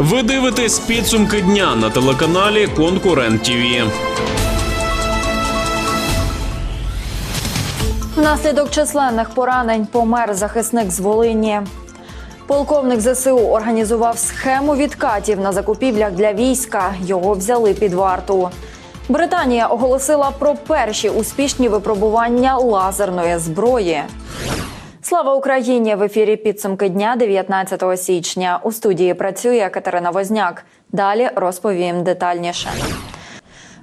Ви дивитесь підсумки дня на телеканалі Конкурент ТІВІ. Внаслідок численних поранень помер захисник з Волині. Полковник ЗСУ організував схему відкатів на закупівлях для війська. Його взяли під варту. Британія оголосила про перші успішні випробування лазерної зброї. Слава Україні! В ефірі підсумки дня 19 січня. У студії працює Катерина Возняк. Далі розповім детальніше.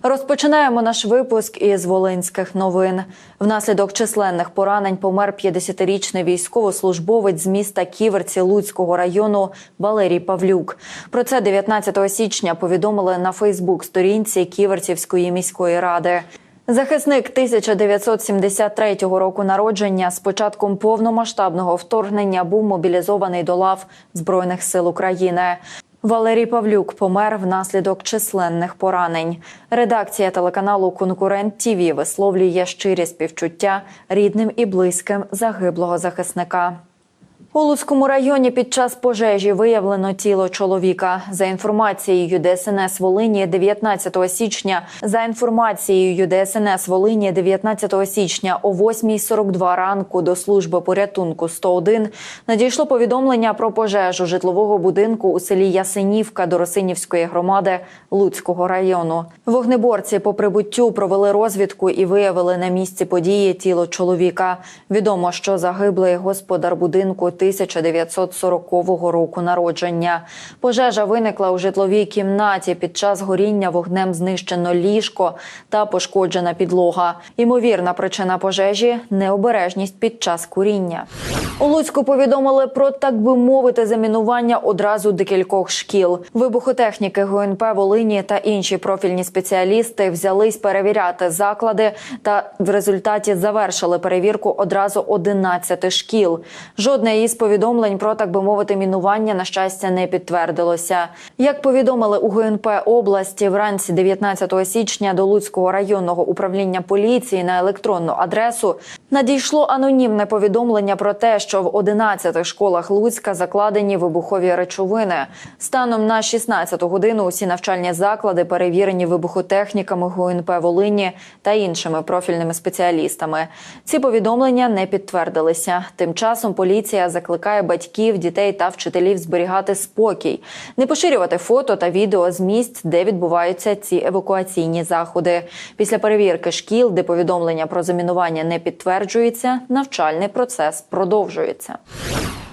Розпочинаємо наш випуск із волинських новин. Внаслідок численних поранень помер 50-річний військовослужбовець з міста Ківерці Луцького району Валерій Павлюк. Про це 19 січня повідомили на Фейсбук-сторінці Ківерцівської міської ради. Захисник 1973 року народження з початком повномасштабного вторгнення був мобілізований до лав Збройних сил України. Валерій Павлюк помер внаслідок численних поранень. Редакція телеканалу Конкурент ТІВІ висловлює щирі співчуття рідним і близьким загиблого захисника. У Луцькому районі під час пожежі виявлено тіло чоловіка. За інформацією ДСНС Волині 19 січня. За інформацією ДСНС Волині 19 січня о 8.42 ранку до служби порятунку 101 надійшло повідомлення про пожежу житлового будинку у селі Ясенівка Доросинівської громади Луцького району. Вогнеборці по прибуттю провели розвідку і виявили на місці події тіло чоловіка. Відомо, що загиблий господар будинку 1940 року народження. Пожежа виникла у житловій кімнаті. Під час горіння вогнем знищено ліжко та пошкоджена підлога. Ймовірна причина пожежі необережність під час куріння. У Луцьку повідомили про так би мовити замінування одразу декількох шкіл. Вибухотехніки ГУНП Волині та інші профільні спеціалісти взялись перевіряти заклади та в результаті завершили перевірку одразу 11 шкіл. Жодне із повідомлень про так би мовити мінування на щастя не підтвердилося. Як повідомили у ГУНП області, вранці 19 січня до Луцького районного управління поліції на електронну адресу надійшло анонімне повідомлення про те, що в 11 школах Луцька закладені вибухові речовини. Станом на 16 годину усі навчальні заклади перевірені вибухотехніками ГУНП Волині та іншими профільними спеціалістами. Ці повідомлення не підтвердилися. Тим часом поліція закликає батьків, дітей та вчителів зберігати спокій, не поширювати фото та відео з місць, де відбуваються ці евакуаційні заходи. Після перевірки шкіл, де повідомлення про замінування не підтверджується, навчальний процес продовжується.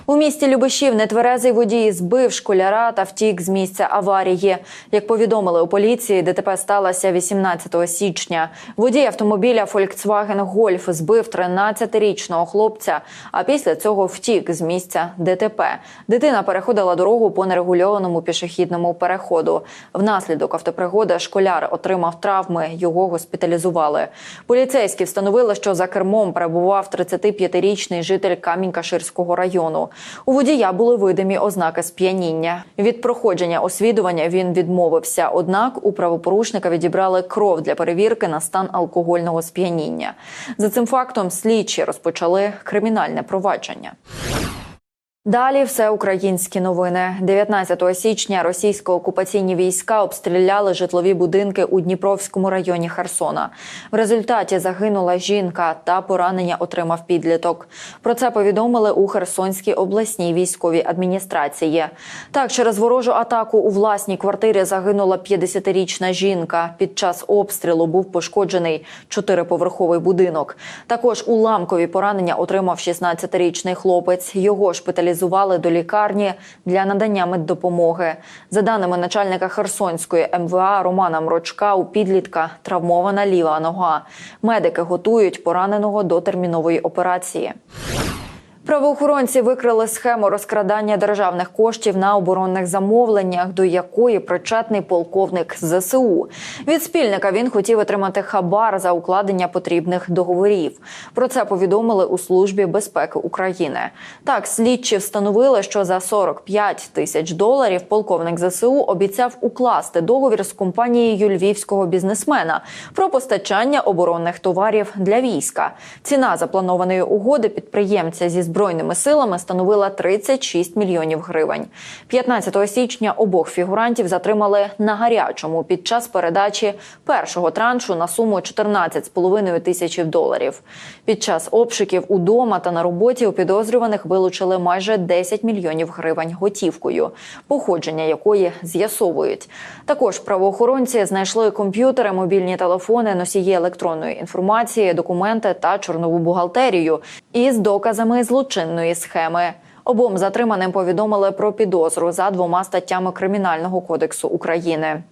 У місті Любишів нетверезий водій збив школяра та втік з місця аварії. Як повідомили у поліції, ДТП сталося 18 січня. Водій автомобіля Volkswagen Golf збив 13-річного хлопця, а після цього втік з місця ДТП. Дитина переходила дорогу по нерегульованому пішохідному переходу. Внаслідок автопригоди школяр отримав травми. Його госпіталізували. Поліцейські встановили, що за кермом перебував 35-річний житель Камінь-Каширського району. У водія були видимі ознаки сп'яніння. Від проходження освідування він відмовився. Однак у правопорушника відібрали кров для перевірки на стан алкогольного сп'яніння. За цим фактом слідчі розпочали кримінальне провадження. Далі все українські новини. 19 січня російсько-окупаційні війська обстріляли житлові будинки у Дніпровському районі Херсона. В результаті загинула жінка та поранення отримав підліток. Про це повідомили у Херсонській обласній військовій адміністрації. Так, через ворожу атаку у власній квартирі загинула 50-річна жінка. Під час обстрілу був пошкоджений чотириповерховий будинок. Також уламкові поранення отримав 16-річний хлопець. Його шпиталізували до лікарні для надання меддопомоги. За даними начальника Херсонської МВА Романа Мрочка, у підлітка травмована ліва нога. Медики готують пораненого до термінової операції. Правоохоронці викрили схему розкрадання державних коштів на оборонних замовленнях, до якої причетний полковник ЗСУ. Від спільника він хотів отримати хабар за укладення потрібних договорів. Про це повідомили у службі безпеки України. Так, слідчі встановили, що за 45 тисяч доларів полковник ЗСУ обіцяв укласти договір з компанією львівського бізнесмена про постачання оборонних товарів для війська. Ціна запланованої угоди підприємця зі збройними силами становила 36 мільйонів гривень. 15 січня обох фігурантів затримали на гарячому під час передачі першого траншу на суму 14,5 тисячів доларів. Під час обшуків удома та на роботі у підозрюваних вилучили майже 10 мільйонів гривень готівкою, походження якої з'ясовують. Також правоохоронці знайшли комп'ютери, мобільні телефони, носії електронної інформації, документи та чорнову бухгалтерію із доказами злочинної схеми. Обом затриманим повідомили про підозру за двома статтями Кримінального кодексу України.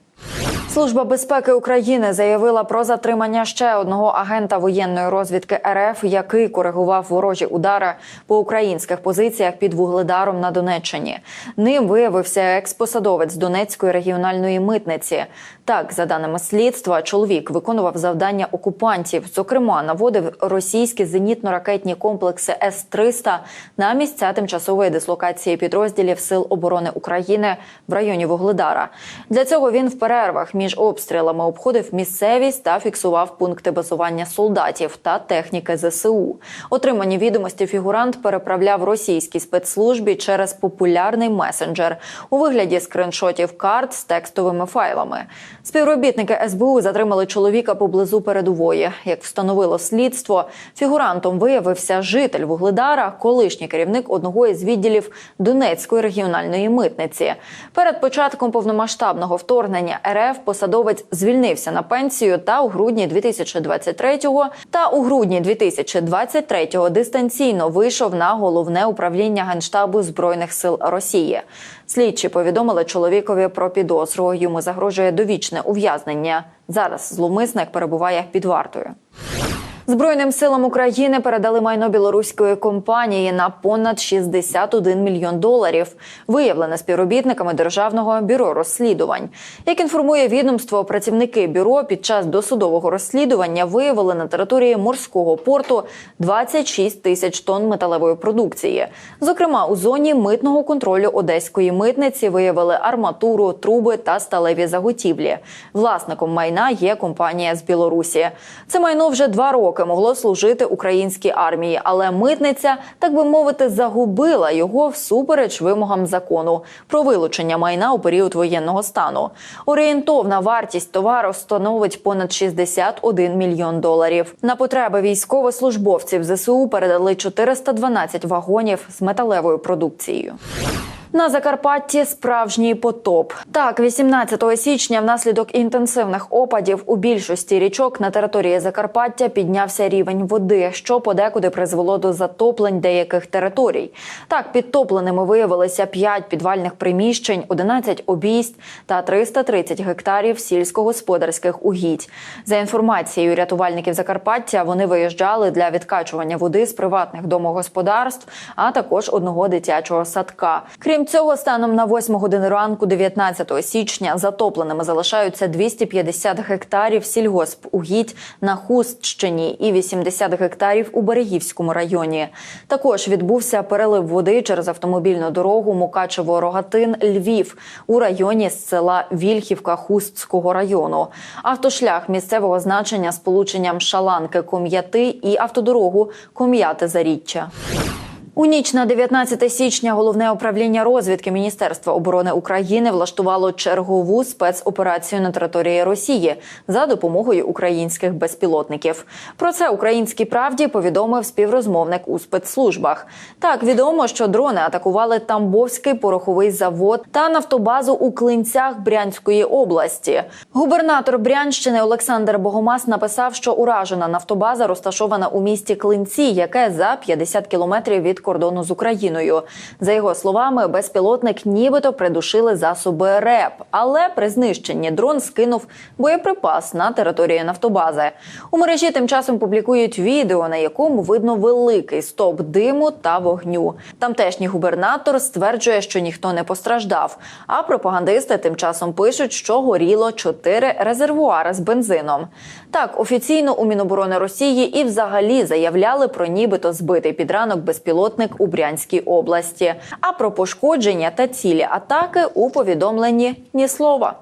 Служба безпеки України заявила про затримання ще одного агента воєнної розвідки РФ, який коригував ворожі удари по українських позиціях під вугледаром на Донеччині. Ним виявився експосадовець Донецької регіональної митниці. Так, за даними слідства, чоловік виконував завдання окупантів, зокрема, наводив російські зенітно-ракетні комплекси С-300 на місця тимчасової дислокації підрозділів Сил оборони України в районі Вугледара. Для цього він в перервах між обстрілами обходив місцевість та фіксував пункти базування солдатів та техніки ЗСУ. Отримані відомості фігурант переправляв російській спецслужбі через популярний месенджер у вигляді скриншотів карт з текстовими файлами. Співробітники СБУ затримали чоловіка поблизу передової. Як встановило слідство, фігурантом виявився житель Вугледара, колишній керівник одного із відділів Донецької регіональної митниці. Перед початком повномасштабного вторгнення РФ посадовець звільнився на пенсію та у грудні 2023-го та у грудні 2023-го дистанційно вийшов на головне управління генштабу збройних сил Росії. Слідчі повідомили чоловікові про підозру. Йому загрожує довічне ув'язнення. Зараз зловмисник перебуває під вартою. Збройним силам України передали майно білоруської компанії на понад 61 мільйон доларів, виявлене співробітниками державного бюро розслідувань. Як інформує відомство, працівники бюро під час досудового розслідування виявили на території морського порту 26 тисяч тонн металевої продукції. Зокрема, у зоні митного контролю одеської митниці виявили арматуру, труби та сталеві заготівлі. Власником майна є компанія з Білорусі. Це майно вже два роки могло служити українській армії, але митниця, так би мовити, загубила його всупереч вимогам закону про вилучення майна у період воєнного стану. Орієнтовна вартість товару становить понад 61 мільйон доларів. На потреби військовослужбовців ЗСУ передали 412 вагонів з металевою продукцією. На Закарпатті справжній потоп. Так, 18 січня, внаслідок інтенсивних опадів у більшості річок на території Закарпаття піднявся рівень води, що подекуди призвело до затоплень деяких територій. Так, підтопленими виявилися 5 підвальних приміщень, 11 обійсть та 330 гектарів сільськогосподарських угідь. За інформацією рятувальників Закарпаття, вони виїжджали для відкачування води з приватних домогосподарств, а також одного дитячого садка. Крім цього, станом на 8 годину ранку, 19 січня, затопленими залишаються 250 гектарів сільгоспугідь на Хустщині і 80 гектарів у Берегівському районі. Також відбувся перелив води через автомобільну дорогу Мукачево-Рогатин Львів у районі з села Вільхівка Хустського району. Автошлях місцевого значення з полученням Шаланки Ком'яти і автодорогу Ком'яти Заріччя. У ніч на 19 січня головне управління розвідки Міністерства оборони України влаштувало чергову спецоперацію на території Росії за допомогою українських безпілотників. Про це українській правді повідомив співрозмовник у спецслужбах. Так відомо, що дрони атакували Тамбовський пороховий завод та нафтобазу у Клинцях Брянської області. Губернатор Брянщини Олександр Богомаз написав, що уражена нафтобаза розташована у місті Клинці, яке за 50 кілометрів від кордону з Україною. За його словами, безпілотник нібито придушили засоби РЕП, але при знищенні дрон скинув боєприпас на території нафтобази. У мережі тим часом публікують відео, на якому видно великий стоп диму та вогню. Тамтешній губернатор стверджує, що ніхто не постраждав. А пропагандисти тим часом пишуть, що горіло чотири резервуари з бензином. Так, офіційно у Міноборони Росії і взагалі заявляли про нібито збитий під ранок безпілотник у Брянській області. А про пошкодження та цілі атаки у повідомленні ні слова.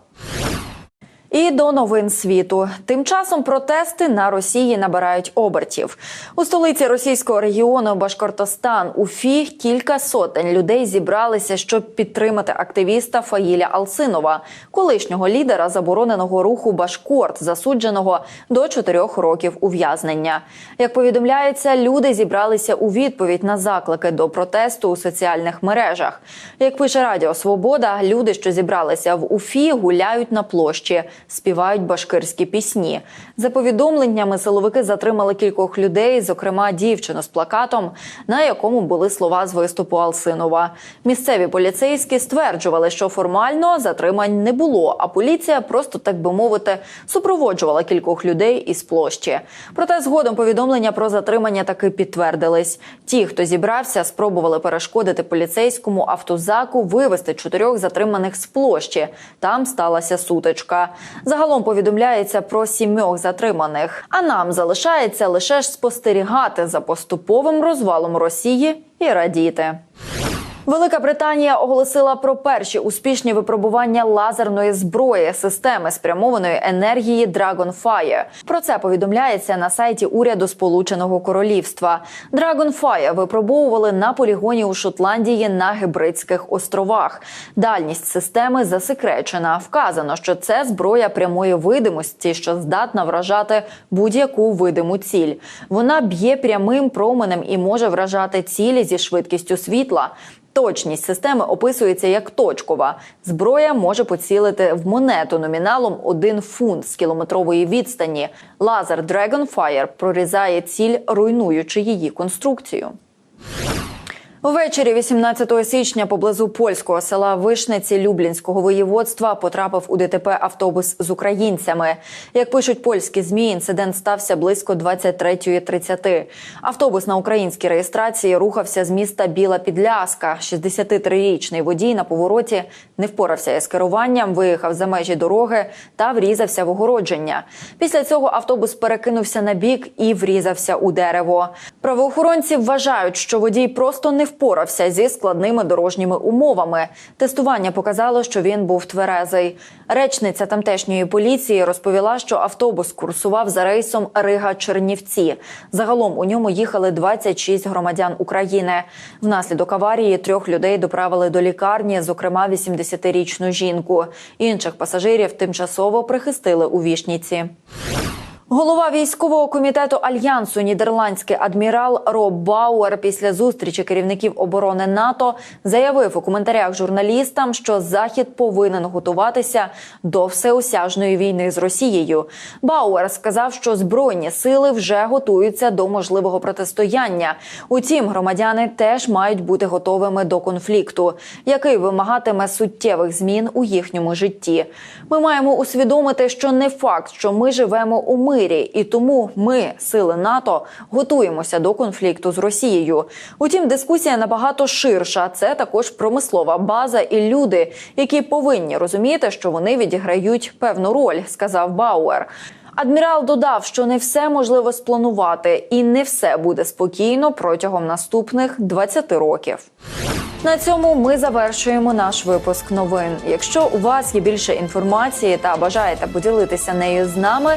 І до новин світу. Тим часом протести на Росії набирають обертів. У столиці російського регіону Башкортостан Уфі кілька сотень людей зібралися, щоб підтримати активіста Фаїля Алсинова, колишнього лідера забороненого руху Башкорт, засудженого до чотирьох років ув'язнення. Як повідомляється, люди зібралися у відповідь на заклики до протесту у соціальних мережах. Як пише Радіо Свобода, люди, що зібралися в Уфі, гуляють на площі співають башкирські пісні. За повідомленнями, силовики затримали кількох людей, зокрема дівчину з плакатом, на якому були слова з виступу Алсинова. Місцеві поліцейські стверджували, що формально затримань не було, а поліція просто так би мовити супроводжувала кількох людей із площі. Проте згодом повідомлення про затримання таки підтвердились. Ті, хто зібрався, спробували перешкодити поліцейському автозаку вивести чотирьох затриманих з площі. Там сталася сутичка. Загалом повідомляється про сімьох затриманих. А нам залишається лише ж спостерігати за поступовим розвалом Росії і радіти. Велика Британія оголосила про перші успішні випробування лазерної зброї системи спрямованої енергії Dragonfire. Про це повідомляється на сайті уряду Сполученого Королівства. Dragonfire випробовували на полігоні у Шотландії на Гебридських островах. Дальність системи засекречена. Вказано, що це зброя прямої видимості, що здатна вражати будь-яку видиму ціль. Вона б'є прямим променем і може вражати цілі зі швидкістю світла. Точність системи описується як точкова. Зброя може поцілити в монету номіналом 1 фунт з кілометрової відстані. Лазер Dragonfire прорізає ціль, руйнуючи її конструкцію. Увечері 18 січня поблизу польського села Вишниці Люблінського воєводства потрапив у ДТП автобус з українцями. Як пишуть польські змі, інцидент стався близько 23.30. Автобус на українській реєстрації рухався з міста Біла Підляска. 63-річний водій на повороті не впорався із керуванням, виїхав за межі дороги та врізався в огородження. Після цього автобус перекинувся на бік і врізався у дерево. Правоохоронці вважають, що водій просто не впорався зі складними дорожніми умовами. Тестування показало, що він був тверезий. Речниця тамтешньої поліції розповіла, що автобус курсував за рейсом Рига Чернівці. Загалом у ньому їхали 26 громадян України. Внаслідок аварії трьох людей доправили до лікарні, зокрема 80-річну жінку. Інших пасажирів тимчасово прихистили у вішніці. Голова військового комітету альянсу нідерландський адмірал Роб Бауер після зустрічі керівників оборони НАТО заявив у коментарях журналістам, що захід повинен готуватися до всеосяжної війни з Росією. Бауер сказав, що збройні сили вже готуються до можливого протистояння. Утім, громадяни теж мають бути готовими до конфлікту, який вимагатиме суттєвих змін у їхньому житті. Ми маємо усвідомити, що не факт, що ми живемо у мирі, і тому ми, сили НАТО, готуємося до конфлікту з Росією. Утім, дискусія набагато ширша. Це також промислова база і люди, які повинні розуміти, що вони відіграють певну роль, сказав Бауер. Адмірал додав, що не все можливо спланувати, і не все буде спокійно протягом наступних 20 років. На цьому ми завершуємо наш випуск новин. Якщо у вас є більше інформації та бажаєте поділитися нею з нами,